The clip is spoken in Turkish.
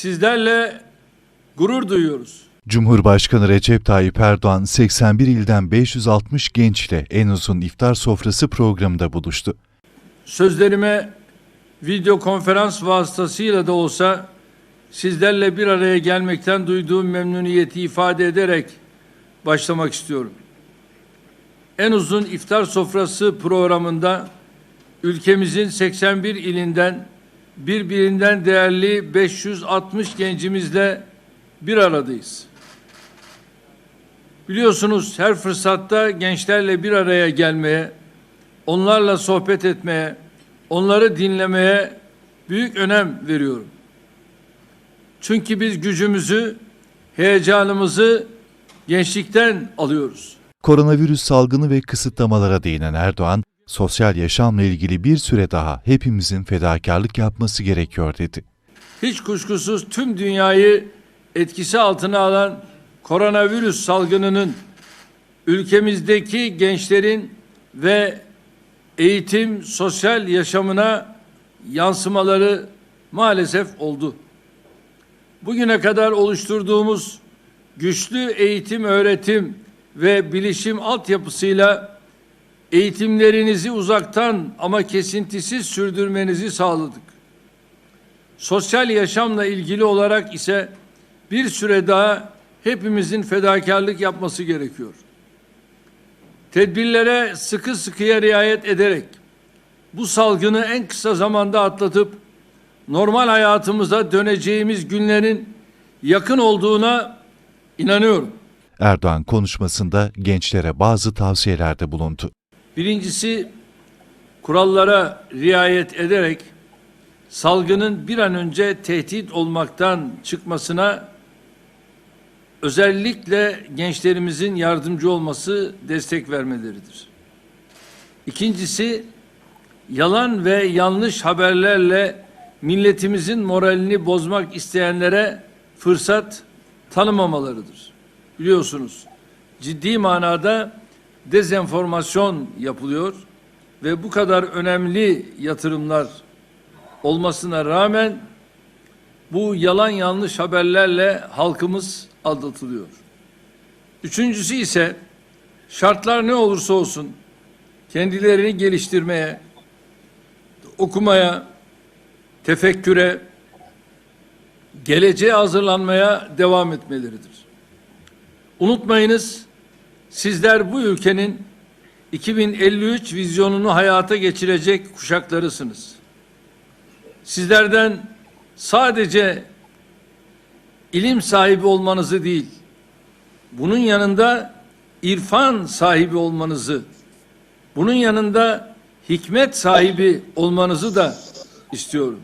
sizlerle gurur duyuyoruz. Cumhurbaşkanı Recep Tayyip Erdoğan 81 ilden 560 gençle en uzun iftar sofrası programında buluştu. Sözlerime video konferans vasıtasıyla da olsa sizlerle bir araya gelmekten duyduğum memnuniyeti ifade ederek başlamak istiyorum. En uzun iftar sofrası programında ülkemizin 81 ilinden birbirinden değerli 560 gencimizle bir aradayız. Biliyorsunuz her fırsatta gençlerle bir araya gelmeye, onlarla sohbet etmeye, onları dinlemeye büyük önem veriyorum. Çünkü biz gücümüzü, heyecanımızı gençlikten alıyoruz. Koronavirüs salgını ve kısıtlamalara değinen Erdoğan, sosyal yaşamla ilgili bir süre daha hepimizin fedakarlık yapması gerekiyor dedi. Hiç kuşkusuz tüm dünyayı etkisi altına alan koronavirüs salgınının ülkemizdeki gençlerin ve eğitim, sosyal yaşamına yansımaları maalesef oldu. Bugüne kadar oluşturduğumuz güçlü eğitim, öğretim ve bilişim altyapısıyla eğitimlerinizi uzaktan ama kesintisiz sürdürmenizi sağladık. Sosyal yaşamla ilgili olarak ise bir süre daha hepimizin fedakarlık yapması gerekiyor. Tedbirlere sıkı sıkıya riayet ederek bu salgını en kısa zamanda atlatıp normal hayatımıza döneceğimiz günlerin yakın olduğuna inanıyorum. Erdoğan konuşmasında gençlere bazı tavsiyelerde bulundu. Birincisi kurallara riayet ederek salgının bir an önce tehdit olmaktan çıkmasına özellikle gençlerimizin yardımcı olması destek vermeleridir. İkincisi yalan ve yanlış haberlerle milletimizin moralini bozmak isteyenlere fırsat tanımamalarıdır. Biliyorsunuz ciddi manada dezenformasyon yapılıyor ve bu kadar önemli yatırımlar olmasına rağmen bu yalan yanlış haberlerle halkımız aldatılıyor. Üçüncüsü ise şartlar ne olursa olsun kendilerini geliştirmeye, okumaya, tefekküre, geleceğe hazırlanmaya devam etmeleridir. Unutmayınız sizler bu ülkenin 2053 vizyonunu hayata geçirecek kuşaklarısınız. Sizlerden sadece ilim sahibi olmanızı değil, bunun yanında irfan sahibi olmanızı, bunun yanında hikmet sahibi olmanızı da istiyorum.